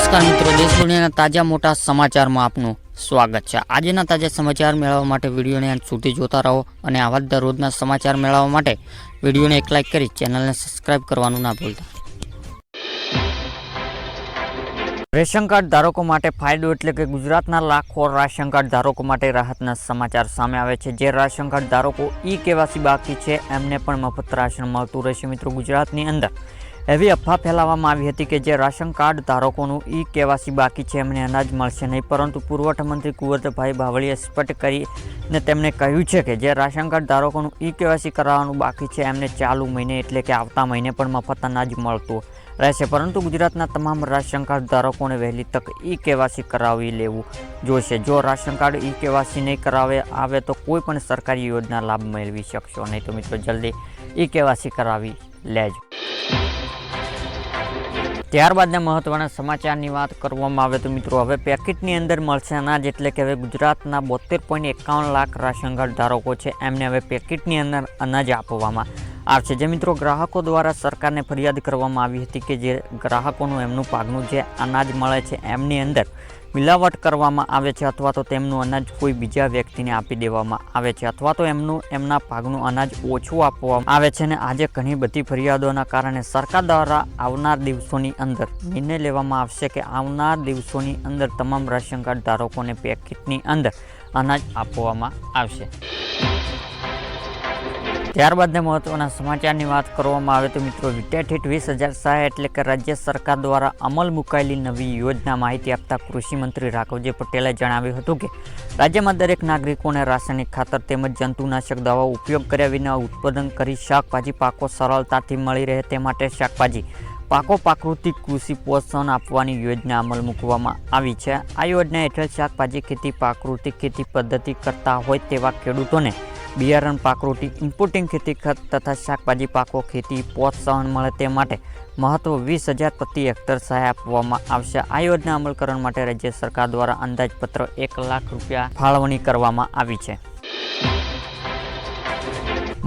નમસ્કાર મિત્રો, દેશ દુનિયાના તાજા મોટા સમાચારમાં આપનું સ્વાગત છે. આજના તાજા સમાચાર મેળવવા માટે વિડીયોને અંત સુધી જોતા રહો અને આવા જ દરરોજના સમાચાર મેળવવા માટે વિડીયોને એક લાઇક કરી ચેનલને સબસ્ક્રાઇબ કરવાનું ના ભૂલતા. રેશન કાર્ડ ધારકો માટે ફાયદો એટલે કે ગુજરાતના લાખો રાશન કાર્ડ ધારકો માટે રાહતના સમાચાર સામે આવે છે. જે રાશન કાર્ડ ધારકો ઈ કેવાસી બાકી છે, એમને પણ મફત રાશન મળતું રહેશે મિત્રો ગુજરાતની અંદર. એવી અફવા ફેલાવવામાં આવી હતી કે જે રાશન કાર્ડ ધારકોનું ઈ કેવાસી બાકી છે, એમને અનાજ મળશે નહીં. પરંતુ પુરવઠા મંત્રી કુંવરભાઈ બાવળીએ સ્પષ્ટ કરીને તેમણે કહ્યું છે કે જે રાશન કાર્ડ ધારકોનું ઈ કેવાસી કરાવવાનું બાકી છે, એમને ચાલુ મહિને એટલે કે આવતા મહિને પણ મફત અનાજ મળતું રહેશે. પરંતુ ગુજરાતના તમામ રાશન કાર્ડ ધારકોને વહેલી તક ઈ કેવાસી કરાવી લેવું જોઈશે જો રાશન કાર્ડ ઈ કેવાસી નહીં કરાવે, આવે તો કોઈ પણ સરકારી યોજના લાભ મેળવી શકશો નહીં. તો મિત્રો, જલ્દી ઈ કેવાસી કરાવી લેજો. ત્યારબાદના મહત્ત્વના સમાચારની વાત કરવામાં આવે તો મિત્રો, હવે પેકેટની અંદર મળશે અનાજ એટલે કે હવે ગુજરાતના બોતેર પોઈન્ટ એકાવન લાખ રાશન કાર્ડ ધારકો છે. એમને હવે પેકેટની અંદર અનાજ આપવામાં આવશે. જે મિત્રો, ગ્રાહકો દ્વારા સરકારને ફરિયાદ કરવામાં આવી હતી કે જે ગ્રાહકોનું એમનું પાકનું જે અનાજ મળે છે, એમની અંદર મિલાવટ કરવામાં આવે છે અથવા તો તેમનું અનાજ કોઈ બીજા વ્યક્તિને આપી દેવામાં આવે છે અથવા તો એમનું, એમના ભાગનું અનાજ ઓછું આપવામાં આવે છે અને આજે ઘણી બધી ફરિયાદોના કારણે સરકાર દ્વારા આવનાર દિવસોની અંદર નિર્ણય લેવામાં આવશે કે આવનાર દિવસોની અંદર તમામ રાશન કાર્ડ ધારકોને પેકેટની અંદર અનાજ આપવામાં આવશે. ત્યારબાદના મહત્વના સમાચારની વાત કરવામાં આવે તો મિત્રો વિદ્યાર્થી વીસ હજાર સહાય એટલે કે રાજ્ય સરકાર દ્વારા અમલ મુકાયેલી નવી યોજના માહિતી આપતા કૃષિમંત્રી રાઘવજી પટેલે જણાવ્યું હતું કે રાજ્યમાં દરેક નાગરિકોને રાસાયણિક ખાતર તેમજ જંતુનાશક દવાઓ ઉપયોગ કર્યા વિના ઉત્પાદન કરી શાકભાજી પાકો સરળતાથી મળી રહે તે માટે શાકભાજી પાકો પ્રાકૃતિક કૃષિ પોષણ આપવાની યોજના અમલ મૂકવામાં આવી છે. આ યોજના હેઠળ શાકભાજી ખેતી પ્રાકૃતિક ખેતી પદ્ધતિ કરતા હોય તેવા ખેડૂતોને બિયારણ પાકરોટી ઇમ્પોર્ટિંગ ખેતી ખત તથા શાકભાજી, પાકો, ખેતી પ્રોત્સાહન મળે તે માટે મહત્વ વીસ હજાર પ્રતિ હેક્ટર સહાય આપવામાં આવશે. આ યોજના અમલકરણ માટે રાજ્ય સરકાર દ્વારા અંદાજપત્ર એક લાખ રૂપિયા ફાળવણી કરવામાં આવી છે.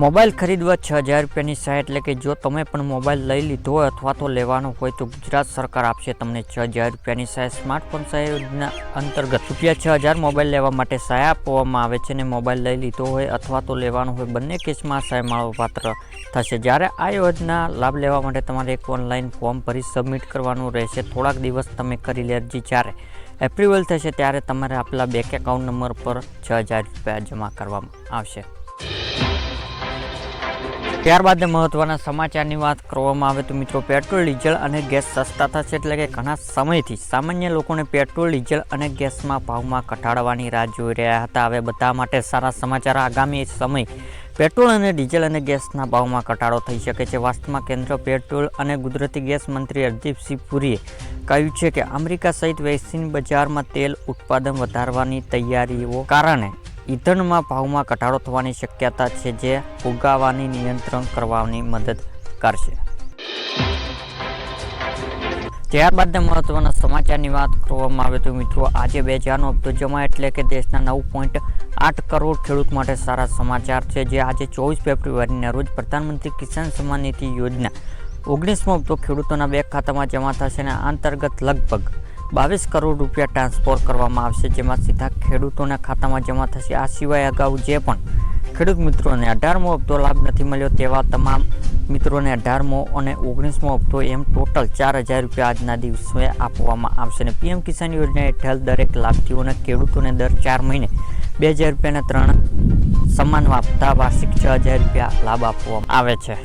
મોબાઈલ ખરીદવા છ હજાર રૂપિયાની સહાય એટલે કે જો તમે પણ મોબાઈલ લઈ લીધો હોય અથવા તો લેવાનો હોય તો ગુજરાત સરકાર આપશે તમને છ હજાર રૂપિયાની સહાય. સ્માર્ટફોન સહાય યોજના અંતર્ગત રૂપિયા છ હજાર મોબાઈલ લેવા માટે સહાય આપવામાં આવે છે અને મોબાઈલ લઈ લીધો હોય અથવા તો લેવાનો હોય, બંને કેસમાં સહાય મળવાપાત્ર થશે. જ્યારે આ યોજના લાભ લેવા માટે તમારે એક ઓનલાઈન ફોર્મ ભરી સબમિટ કરવાનું રહેશે. થોડાક દિવસ તમે કરી લે અરજી. જ્યારે એપ્રુવલ થશે ત્યારે તમારે આપેલા બેંક એકાઉન્ટ નંબર પર છ હજાર રૂપિયા જમા કરવામાં આવશે. ત્યારબાદ મહત્ત્વના સમાચારની વાત કરવામાં આવે તો મિત્રો, પેટ્રોલ, ડીઝલ અને ગેસ સસ્તા થશે એટલે કે ઘણા સમયથી સામાન્ય લોકોને પેટ્રોલ, ડીઝલ અને ગેસમાં ભાવમાં ઘટાડવાની રાહ જોઈ રહ્યા હતા. હવે બધા માટે સારા સમાચાર આગામી સમય. પેટ્રોલ અને ડીઝલ અને ગેસના ભાવમાં ઘટાડો થઈ શકે છે. વાસ્તવમાં કેન્દ્ર પેટ્રોલ અને કુદરતી ગેસ મંત્રી હરદીપસિંહ પુરીએ કહ્યું છે કે, અમેરિકા સહિત વૈશ્વિક બજારમાં તેલ ઉત્પાદન વધારવાની તૈયારીઓ કારણે ઈંધણમાં ભાવમાં ઘટાડો થવાની શક્યતા છે જે ફુગાવાની નિયંત્રણ કરવાની મદદ કરશે. ત્યારબાદના મહત્વના સમાચારની વાત કરવામાં આવે તો મિત્રો, આજે બે હજારનો હપ્તો જમા એટલે કે દેશના નવ પોઈન્ટ આઠ કરોડ ખેડૂત માટે સારા સમાચાર છે જે આજે ચોવીસ ફેબ્રુઆરીના રોજ પ્રધાનમંત્રી કિસાન સન્માન નિધિ યોજના ઓગણીસમો હપ્તો ખેડૂતોના બેંક ખાતામાં જમા થશે અને અંતર્ગત લગભગ બાવીસ કરોડ રૂપિયા ટ્રાન્સફર કરવામાં આવશે, જેમાં સીધા ખેડૂતોના ખાતામાં જમા થશે. આ સિવાય અગાઉ જે પણ ખેડૂત મિત્રોને અઢારમો હપ્તો લાભ નથી મળ્યો, તેવા તમામ મિત્રોને અઢારમો અને ઓગણીસમો હપ્તો એમ ટોટલ ચાર હજાર રૂપિયા આજના દિવસે આપવામાં આવશે. અને પીએમ કિસાન યોજના હેઠળ દરેક લાભાર્થીઓને ખેડૂતોને દર ચાર મહિને બે હજાર રૂપિયાના ત્રણ સમાન આપતા વાર્ષિક છ હજાર રૂપિયા લાભ આપવામાં આવે છે.